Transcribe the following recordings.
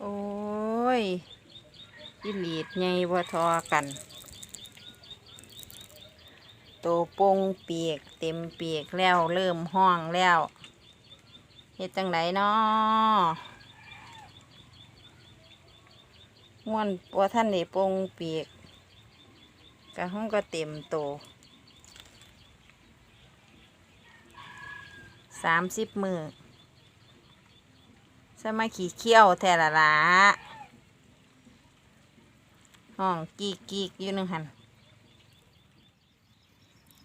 โอ้ยอีหลีดใหญ่บ่ทอกันโตปงเปียกเต็มเปียกแล้วเริ่มห้องแล้วเฮ็ดจังไดน้อม่วนว่าท่านได้โปงเปียกกระห้องก็เต็มโตสามสิบมือ สมาขี่เขี้ยวแทละละห้องกีกกีกอยู่หนึ่งหัน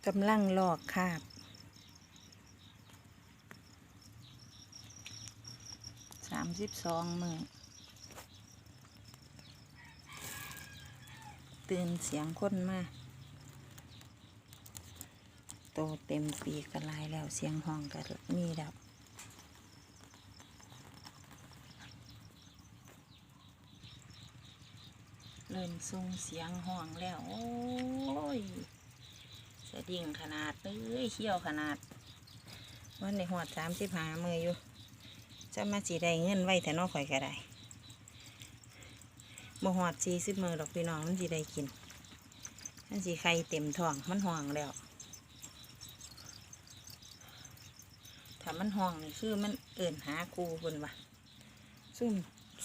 กำลังลอกคาบสามสิบสองมือตื่นเสียงคนมาโตเต็มปีกกระลายแล้วเสียงห้องก็มีแล้ว เริ่มส่งเสียงห้องแล้ว โอ้ยสะดิ่งขนาดเอ้ยเขี้ยวขนาดวันในหอดสามสิบหามืออยู่ จะมาสีได้เงินไว้แต่นอกข่อยก็ได้บ่หอดสี่สิบมือดอกพี่น้องมันสีได้กิน มันสีไข่เต็มท้องมันห่วงแล้วถ้ามันห่วงนี่คือมันเอิ่นหาครูบนวะซุ่ม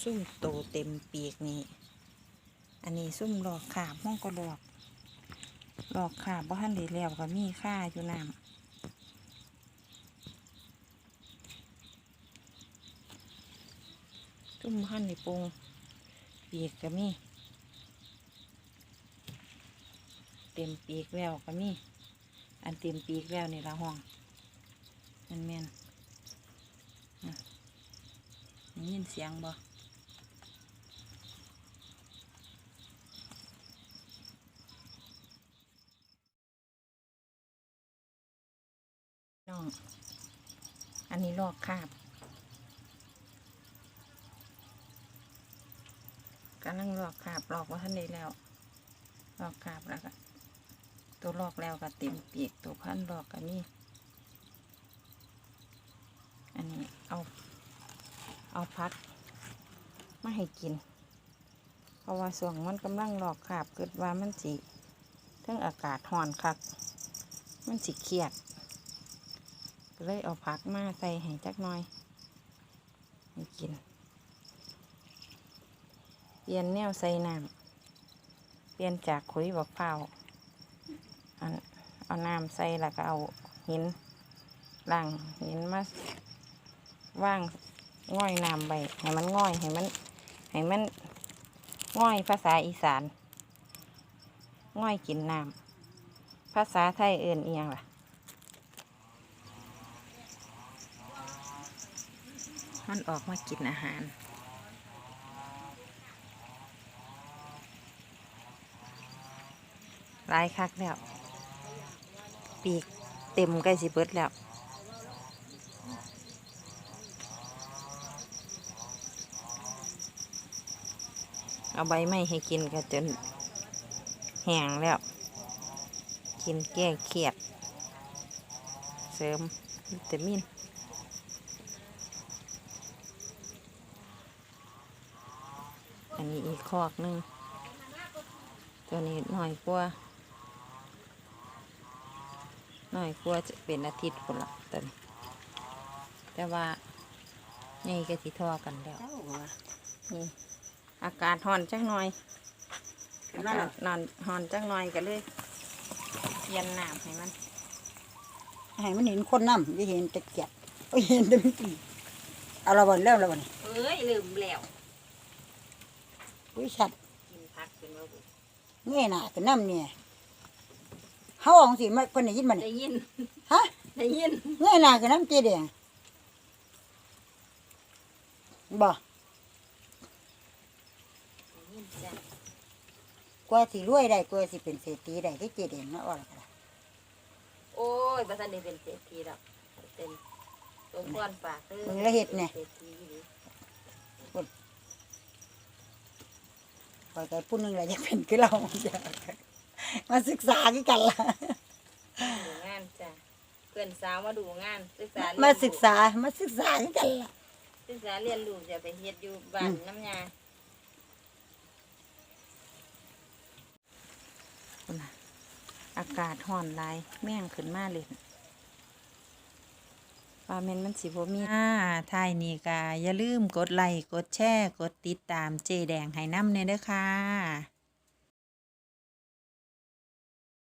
ซุ่มโตเต็มปีกนี่ อันนี้ซุ่มหลอกขาบห้องก็หลอกหลอกขาบบ่ทันได้แล้วก็มีค่าอยู่น้ำซุ่มบ่ทันได้ปรุงปีกก็มีเต็มปีกแล้วก็มีอันเต็มปีกแล้วนี่ละห้องแม่นแม่นๆอะได้ยินเสียงบ่ องอันนี้ลอกคาบกำลังลอกคาบลอกว่าท่านได้แล้ว ลอกคาบแล้วก็ตัวลอกแล้วก็เต็มปีกตัวพันลอกกันนี่อันนี้เอาเอาพักมาให้กิน เพราะว่าส่วงมันกำลังลอกคาบเกิดว่ามันสิเทั้งอากาศห่อนคัก มันสิเครียด เลยเอาผักมาใส่ให้จักหน่อยให้กิน เปลี่ยนแนวใส่น้ำเปลี่ยนจากขุยบอกเผาวอันเอาน้ำใส่แล้วก็เอาหินล่างหินมาว่างง่อยน้ำใบให้มันง่อยให้มันให้มันง่อยภาษาอีสาน ง่อยกินน้ำภาษาไทยเอื่นเอียงล่ะ มันออกมากินอาหาร หลายคักแล้ว ปีกเต็มใกล้สิเบิดแล้วเอาใบไม้ให้กินก็จนแห้งแล้ว กินแก้เครียด เสริมวิตามิน อันนี้อีกคอกหนึงตัวนี้หน่อยกว่าหน่อยกว่าจะเป็นอาทิตย์คนละตัวนี้แต่ว่าใหญ่ก็สิทอกันแล้วนี่อากาศห่อนจักหน่อยอากาศนอนห่อนจักหน่อยก็เลยเย็นน้ำให้มันให้มันเห็นคนน้ำจะเห็นตะเกียบโอ้ยเห็นแต่ไม่ตีเอาละวันแล้วละวันเอ้ยลืมแล้ว อุ้ยชัดกินพักเป็นว่าบุเงี้ยหน่าเป็นน้ำเนี่ยเฮาเองสิมาเพิ่นได้ยินมันได้ยิน ฮะได้ยิน เงี้ยหน่ากับน้ำเจแดงบ่ได้ยินจ้ะกว่าสิรวยได้กว่าสิเป็นเศรษฐีได้ที่เจแดงเนาะว่าล่ะก็ได้โอ้ยบัตันได้เป็นเศรษฐีแล้วเป็นตัวพรฝากเด้อมึงละเฮ็ดเนี่ยศรษฐีอยู่ดิ ข่อยก็ผู้หนึงแหละอยากเป็นคือเราอยากมาศึกษาคือกันล่ะดูงานจ้ะเพื่อนสาวมาดูงานศึกษาเรียนมาศึกษามาศึกษาคือกันล่ะศึกษาเรียนรู้จะไปเฮ็ดอยู่บ้านน้ำยาคุณน่ะอากาศห่อนหลายแม่งขึ้นมาเลย ว่าแม่นมันสิบ่มีอ่าท้ายนี้ก็อย่าลืมกดไลค์กดแชร์ กดติดตามเจแดงให้น้ำเนี่ยเด้อค่ะ